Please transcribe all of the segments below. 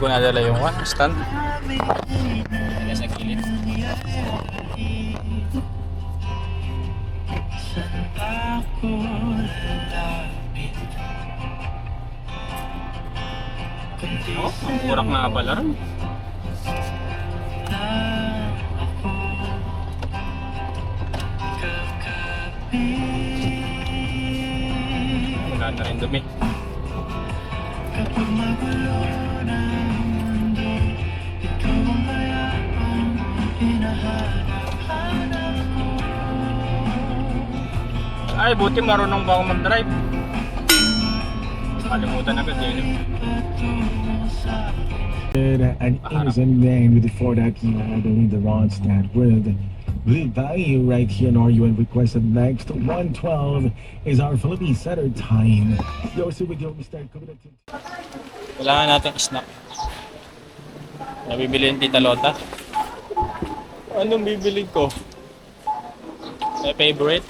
ko nadala yung one stand. Kaya sa gilid. Oh, ang kurak nga pala rin. Wala na rin dumi. Ay, buti marunong ba ako mag-drive? Kalimutan agad yun. an innocent man with the Ford Acura, I believe the Ronstadt with the value right here in RUN requested next 112 is our Philippine center time. Yo, so with your Mr. Kubilatin. Kailangan natin snack. Nabibili yung Tita Lota. Anong bibili ko? My favorite?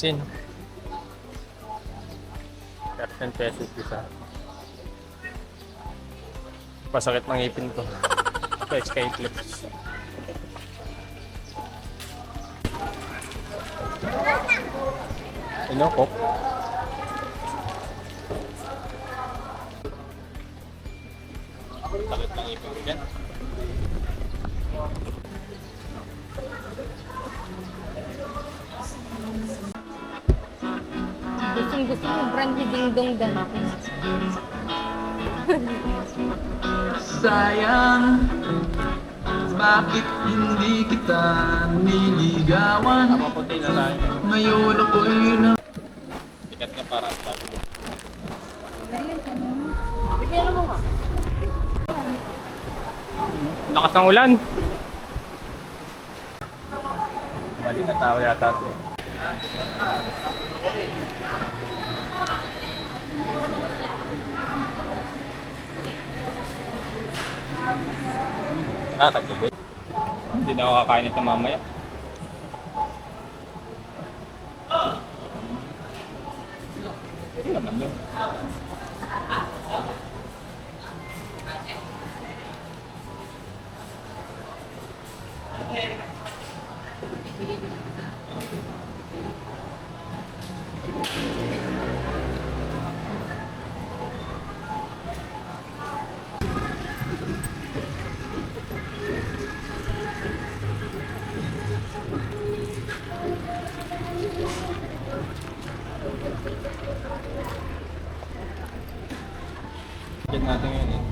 Lisin. 10 pesos isa. Pasakit ng ngipin ko. Sa Skyclips. Ano ko? Sakit ng ngipin ko yan. Gusto mo brand ni Ding Dong Dan. Sayang Bakit hindi kita niligawan Maputi na tayo. Ngayon ako'y na Sikat na para sa Lakas ng ulan. Balik na tao yata ito. Ah, tagtubig. Hindi na ako kakain ito mamaya. Hindi naman yun. Diyan natin yun eh.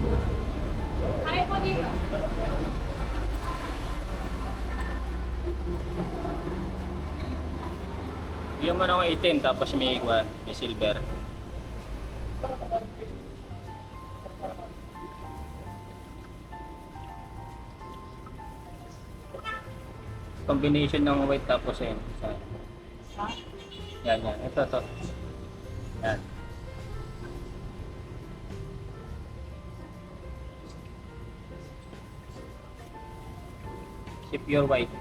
Bigyan mo na ako itim tapos may may silver. Combination ng white tapos yun. Yan, yan. Ito, ito. Yan. Si pure white.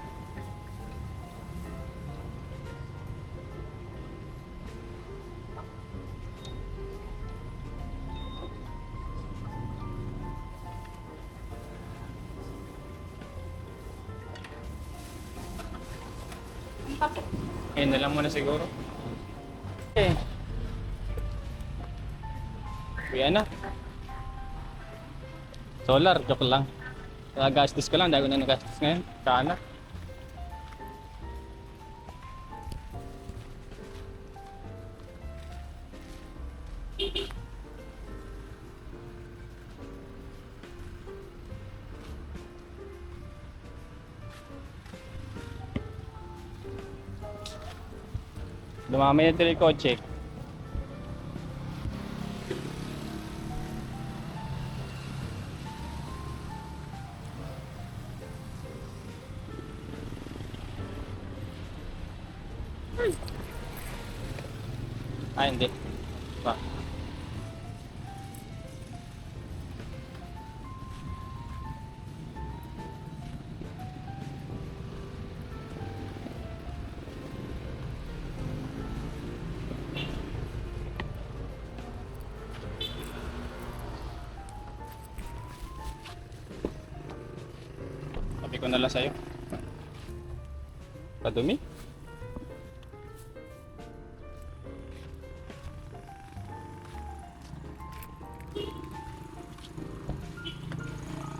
Ayun na lang muna siguro. Kuya na. Solar, joke lang. Nagastos ko lang, dahil ko na nagastos ngayon. Sana. Dumami na tuloy yung kotse. Ah, hindi. Pa.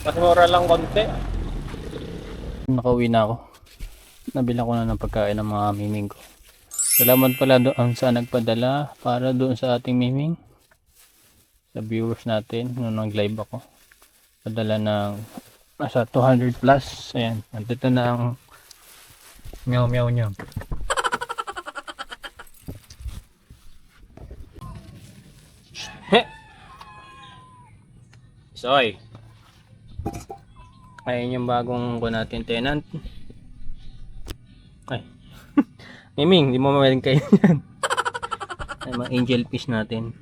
Mas lang konti. Nakauwi na ako. Nabila ko na ng pagkain ng mga miming ko. Salamat pala doon sa nagpadala para doon sa ating miming. Sa viewers natin nung nag-live ako. Padala ng nasa 200 plus. Ayan. Nandito na ang meow meow niya. Soy! Ayun yung bagong ko natin tenant. Ay. Miming, di mo mamaling kayo yan. Ay, mga angel fish natin.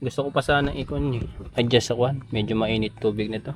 Gusto ko pa sana ikon eh. Adjust sa kwan. Medyo mainit tubig nito.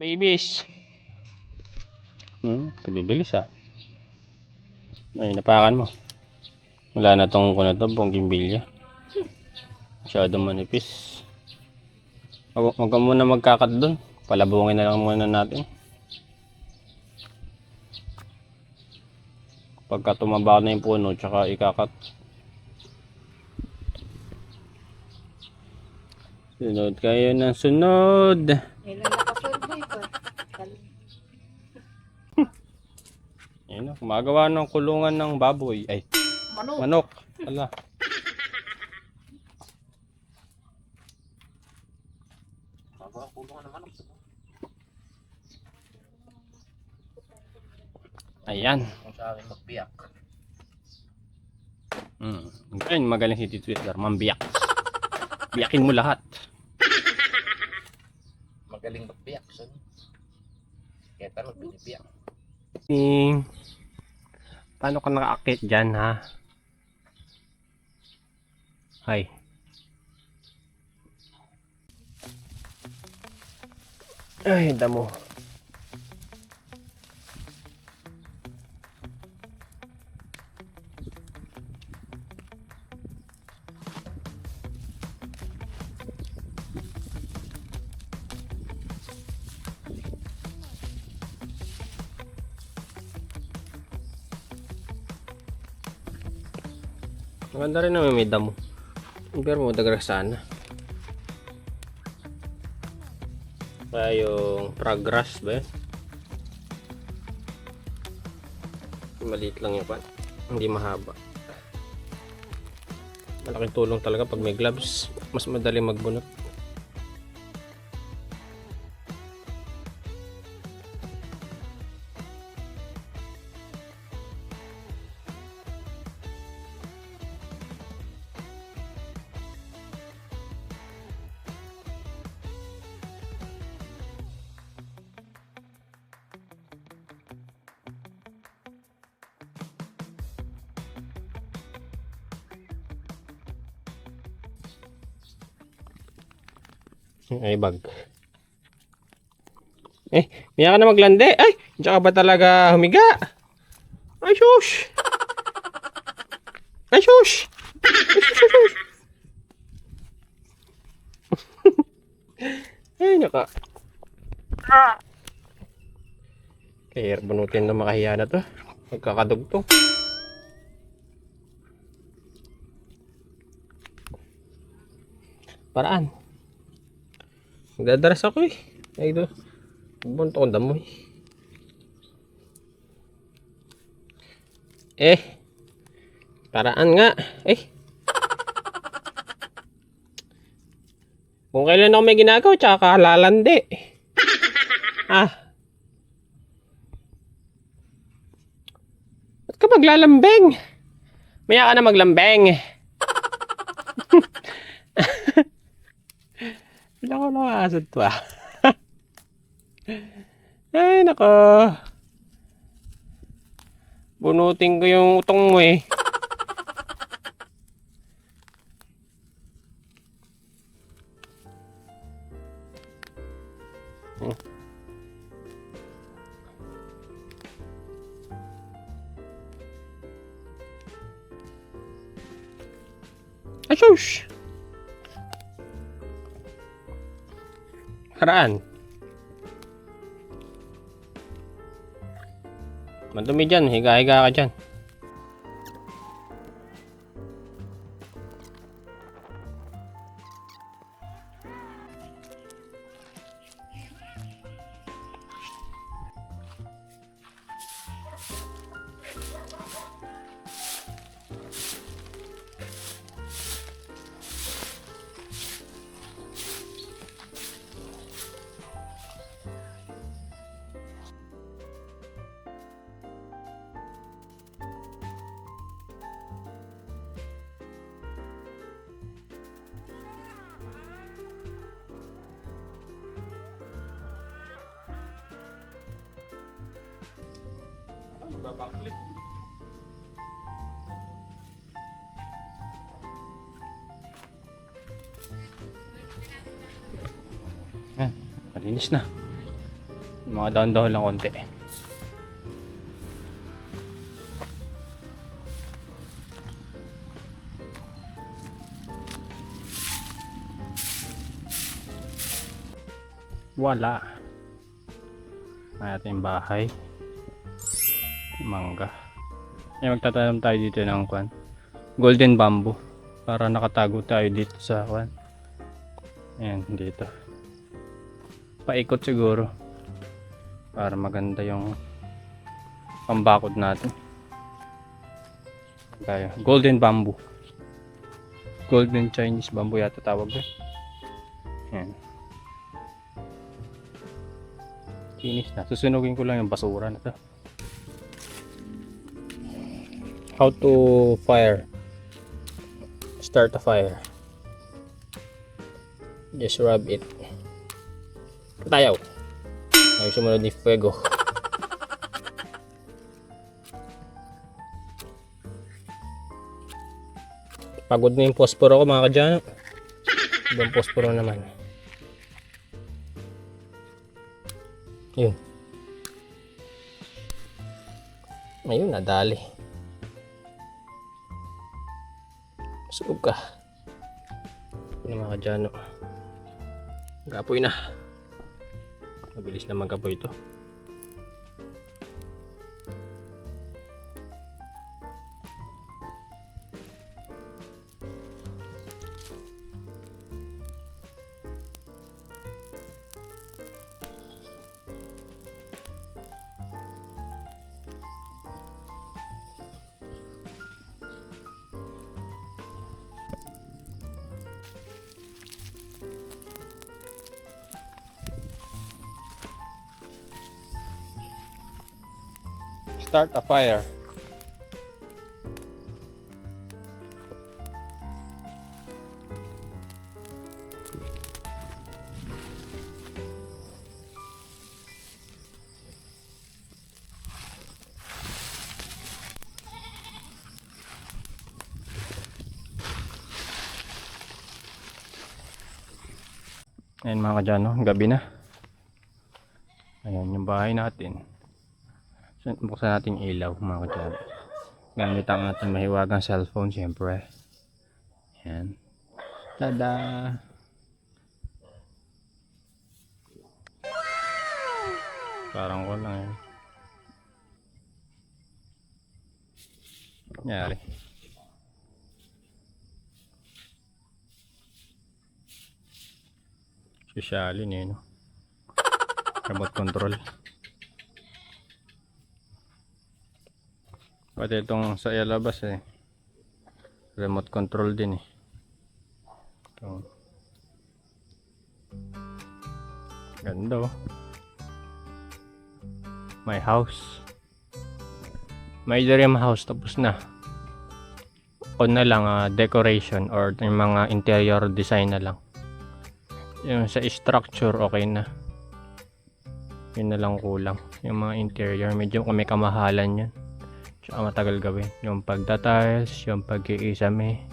Babies. Hmm, pagbibilis ah. Ay, napakan mo. Wala na tong kuno to, bonggimbilya. Masyadong manipis. Huwag huwag ka muna magkakat doon. Palabungin na lang muna natin. Pagka tumaba na yung puno, tsaka ikakat. Sunod kayo ng sunod. Ayun na, gumagawa ng kulungan ng baboy. Ay, Manok. manok. Ala. Ayan. Kung sa akin magbiyak. Mm. Ayun, magaling si Tito Twitter. Mambiyak. Biyakin mo lahat. Magaling magbiyak. So, kaya pero binibiyak. Ting. Paano ka nakaakit dyan, ha? Hay. Ay, damo. Maganda rin naman may damo. Pero mo dagra sana. Kaya yung progress ba yun? Maliit lang yung pan. Hindi mahaba. Malaking tulong talaga pag may gloves. Mas madali magbunot. Ay, bag. Eh, miya ka na maglande. Ay, diyan ka ba talaga humiga? Ay, shush! Ay, shush! Ay, naka. Kaya bunutin na makahiya na to. Magkakadugtong. Paraan. Magdadaras ako eh. Ay do. Bunto kong damoy. Eh. Paraan nga. Eh. Kung kailan ako may ginagawa, tsaka kalalandi. Ah. Ba't ka maglalambeng? Maya ka na maglambeng. Wala ko lang asad to ah. Ay, nako. Bunutin ko yung utong mo eh. Hmm. Asus! Haraan. Madumi dyan, higa-higa ka dyan. Yan, malinis na. Mga daon-daon lang konti. Wala. May ating bahay. Mangga. Eh, magtatanim tayo dito ng kwan. Golden bamboo. Para nakatago tayo dito sa kwan. Ayan, dito. Paikot siguro. Para maganda yung pambakod natin. Tayo. Golden bamboo. Golden Chinese bamboo yata tawag doon. Ayan. Kinis na. Susunugin ko lang yung basura na to. How to fire. Start a fire. Just rub it. Tayaw. Ay sumunod ni Fuego. Pagod na yung posporo ko mga kadyano. Ibang posporo naman. Yun. Ayun, nadali. Yun mga kadyano. Gapoy na. Mabilis na magkapoy ito. start a fire. Ayan mga kadyano, gabi na. Ayan yung bahay natin. Buksan natin yung ilaw mga kadyano. Gamit ang ating mahiwagang cellphone syempre. Ayan. Tada! Parang ko lang yan. Nangyari. Sosyalin eh, no? Remote control. Pati itong sa ilabas eh. Remote control din eh. Ito. Ganda oh. My house. My dream house tapos na. O na lang ah, decoration or yung mga interior design na lang. Yung sa structure okay na. Yun na lang kulang. Yung mga interior medyo may kamahalan yan. Tsaka matagal gawin. Yung pagtatiles, yung pag-iisame.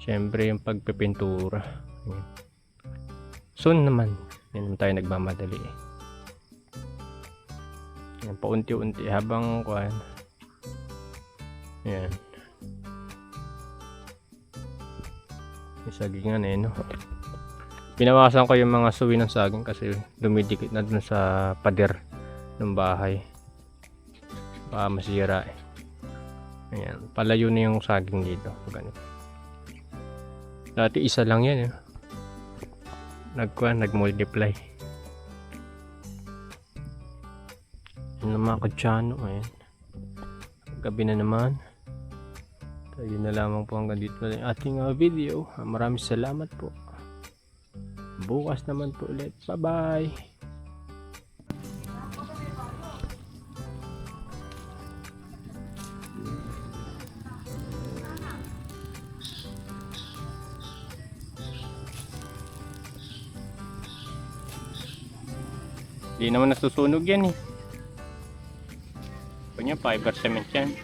Siyempre yung pagpipintura. Soon naman. Hindi naman tayo nagmamadali eh. Yan, paunti-unti habang kuhan. Yan. Yung sagingan eh, no? Binawasan ko yung mga suwi ng saging kasi dumidikit na dun sa pader ng bahay. Baka masira eh. Ayan, palayo na yung saging dito. Ganito. Dati isa lang yan eh. Nagkuhan, nag-multiply. Yun ang mga kadyano ayan. Gabi na naman. Tayo na lamang po hanggang dito na yung ating uh, video. Ah, Maraming salamat po. Bukas naman po ulit. Bye-bye! Hindi naman nasusunog yan eh. Kanya fiber cement yan.